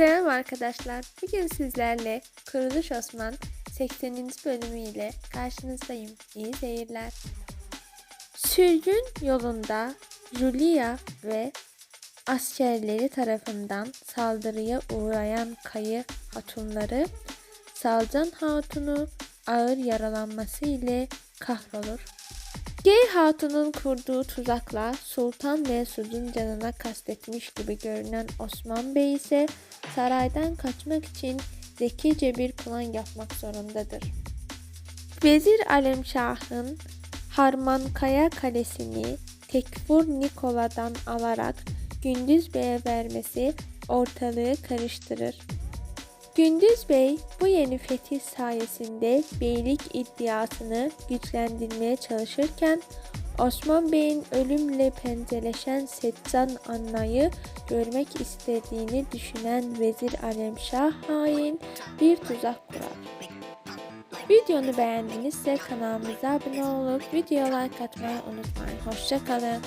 Selam arkadaşlar. Bugün sizlerle Kuruluş Osman 80. bölümüyle karşınızdayım. İyi seyirler. Sürgün yolunda Julia ve askerleri tarafından saldırıya uğrayan kayı hatunları Salcan Hatun'u ağır yaralanması ile kahrolur. G Hatun'un kurduğu tuzakla Sultan Mesud'un canına kastetmiş gibi görünen Osman Bey ise saraydan kaçmak için zekice bir plan yapmak zorundadır. Vezir Alemşah'ın Harmankaya Kalesi'ni Tekfur Nikola'dan alarak Gündüz Bey'e vermesi ortalığı karıştırır. Gündüz Bey bu yeni fetih sayesinde beylik iddiasını güçlendirmeye çalışırken Osman Bey'in ölümle pençeleşen Setcan Anna'yı görmek istediğini düşünen Vezir Alemşah hain bir tuzak kurar. Videonu beğendinizse kanalımıza abone olup video like atmayı unutmayın. Hoşçakalın.